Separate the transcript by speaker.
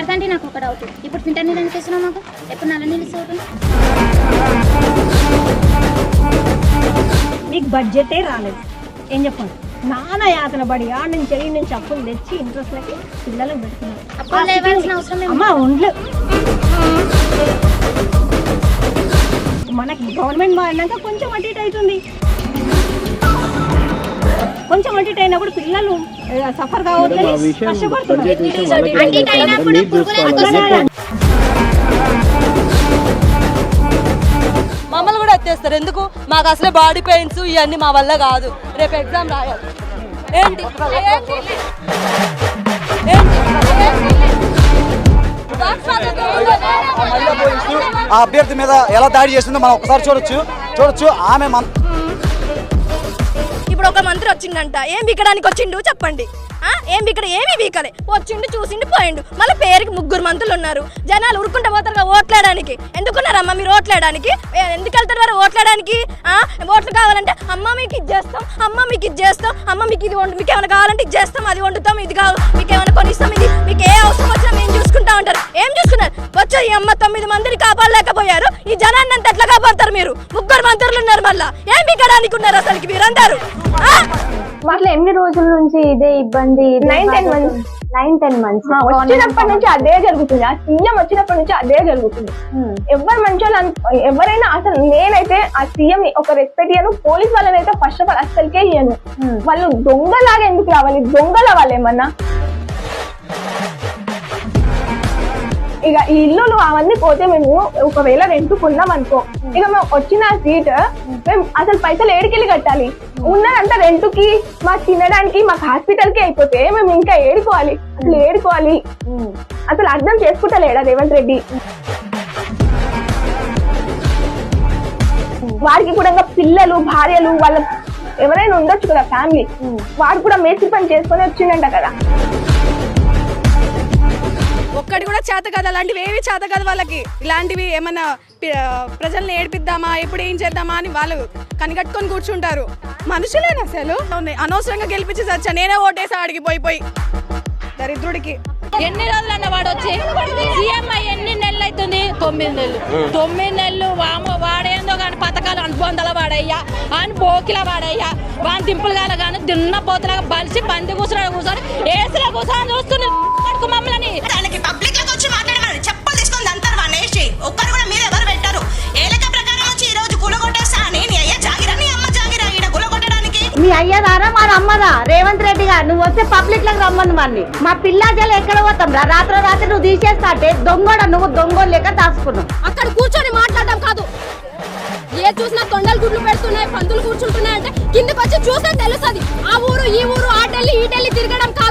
Speaker 1: కడతా నాకు ఒక డౌట్ ఇప్పుడు ఫిల్టర్ నీళ్ళు ఎందుకు ఇస్తున్నావు మాకు? ఎప్పుడు నల్ల నీళ్ళు ఇస్తావు?
Speaker 2: మీకు బడ్జెటే రాలేదు. ఏం చెప్పండి నాన్న యాతన పడి ఆడ నుంచి ఈ నుంచి అప్పులు తెచ్చి ఇంట్రెస్ట్లకి పిల్లలకు పెడుతున్నారు
Speaker 1: అప్పులు లేవాల్సిన అవసరం ఏమి
Speaker 2: అమ్మ ఉండ్లు. మనకి గవర్నమెంట్ మారినాక కొంచెం అటు ఇటు అవుతుంది. అయినప్పుడు పిల్లలు సఫర్ కావద్దని కష్టపడుతున్నారు.
Speaker 3: మమ్మల్ని కూడా ఎత్తేస్తారు. ఎందుకు? మాకు అసలే బాడీ పెయిన్స్ ఇవన్నీ మా వల్ల కాదు. రేపు ఎగ్జామ్ రాయాలి. ఏంటి?
Speaker 4: ఆ అభ్యర్థి మీద ఎలా దాడి చేసిందో మనం ఒకసారి చూడొచ్చు. చూడొచ్చు. ఆమె మన
Speaker 5: ఇప్పుడు ఒక మంత్రి వచ్చిండంట. ఏం బిక్కడానికి వచ్చిండు? చెప్పండి. ఆ? ఏం ఇక్కడ ఏమీ వీకలే. వచ్చిండు చూసిండు పోయిండు. మళ్ళీ పేరుకి ముగ్గురు మంత్రులు ఉన్నారు. జనాలు ఉరుకుంటూ పోతారు కదా ఓట్లాడడానికి ఎందుకున్నారమ్మా మీరు ఓట్లాడడానికి ఎందుకు వెళ్తారు వారు ఓట్లాడడానికి ఆ? ఓట్లు కావాలంటే అమ్మ మీకు ఇది చేస్తాం అమ్మ మీకు ఇది చేస్తాం అమ్మ మీకు ఇది వండు మీకు ఏమైనా కావాలంటే ఇది చేస్తాం అది వండుతాం ఇది కావాలి మీకు ఏమైనా కొనిస్తాం ఇది మీకు ఏ అవసరం వచ్చినా మేము చూసుకుంటా ఉంటారు. ఏం చూసుకున్నారు? వచ్చే ఈ అమ్మ తొమ్మిది మందిని కాపాడలేకపోయారు. ఈ జనాన్ని అంత ఎట్లా కాపాడుతారు? మీరు? ముగ్గురు మంత్రులు ఉన్నారు మళ్ళా. ఏం ఉన్నారు అసలుకి మీరందరూ?
Speaker 6: అట్లా ఎన్ని రోజుల నుంచి ఇదే ఇబ్బంది
Speaker 7: Nine, ten months.
Speaker 6: Nine ten months
Speaker 7: వచ్చినప్పటి నుంచి అదే జరుగుతుంది. ఆ సీఎం వచ్చినప్పటి నుంచి అదే జరుగుతుంది. ఎవరు మంచోళ్ళు అను- ఎవరైనా అసలు నేనైతే ఆ సీఎం ఒక రెస్పెక్ట్ ఇయ్యను పోలీస్ వాళ్ళని అయితే ఫస్ట్ ఆఫ్ ఆల్ అస్సలకే ఇయ్యను. వాళ్ళు దొంగలాగా ఎందుకు రావాలి? దొంగల వాళ్ళు ఏమన్నా ఇక ఈ ఇల్లులు అవన్నీ పోతే మేము ఒకవేళ రెంట్కున్నాం అనుకో ఇక మేము వచ్చిన సీట్ మేము అసలు పైసలు ఏడికెళ్ళి కట్టాలి. ఉన్నదంతా రెంట్కి మాకు తినడానికి మాకు హాస్పిటల్కి అయిపోతే మేము ఇంకా ఏడుకోవాలి. అసలు ఏడుకోవాలి. అసలు అర్థం చేసుకుంటలేడా రేవంత్ రెడ్డి? వారికి కూడా ఇంకా పిల్లలు భార్యలు వాళ్ళ ఎవరైనా ఉండొచ్చు కదా ఫ్యామిలీ వాడు కూడా మేస్త్రి పని చేసుకొని వచ్చిందంట కదా.
Speaker 5: చేత కాదు అలాంటివి ఏవి చేత కాదు వాళ్ళకి. ఇలాంటివి ఏమన్నా ప్రజల్ని ఏడిపిద్దామా ఎప్పుడు ఏం చేద్దామా అని వాళ్ళు కనికట్టుకొని కూర్చుంటారు. మనుషులేనా అసలు? అనవసరంగా గెలిపించి చచ్చా. నేనే ఓటేసా ఆడికి పోయి పోయి. దరిద్రుడికి.
Speaker 3: ఎన్ని రోజులన్న వాడు వచ్చి సీఎంఐ ఎన్ని నెలలు అవుతుంది తొమ్మిది నెలలు. తొమ్మిది నెలలు వామో వాడేందో కానీ పథకాలు అనుబంధాల వాడయ్యా అని పోకిల వాడయ్యా. వాని దింపులు కాల కానీ దున్న పోతులాగా బలిసి బంది కూర్చున్నాడు కూర్చొని ఏసులో కూర్చొని
Speaker 8: చూస్తున్నాడు.
Speaker 6: మీ అయ్యదారా మా అమ్మదా రేవంత్ రెడ్డి గారు నువ్వు వస్తే పబ్లిక్లకు రమ్మని మళ్ళీ మా పిల్లాజలు ఎక్కడ పోతాం? రా రాత్రి రాత్రి నువ్వు తీసేస్తా అంటే దొంగోడ నువ్వు దొంగోడు లెక్క దాచుకున్నావు.
Speaker 5: అక్కడ కూర్చొని మాట్లాడడం కాదు. ఏ చూసినా తొండలు గుడ్లు పెడుతున్నాయి పందులు కూర్చుంటున్నాయి అంటే కిందకి వచ్చి చూస్తే తెలుస్తుంది. ఆ ఊరు ఈ ఊరు ఆటెళ్ళి ఈటెళ్ళి తిరగడం కాదు.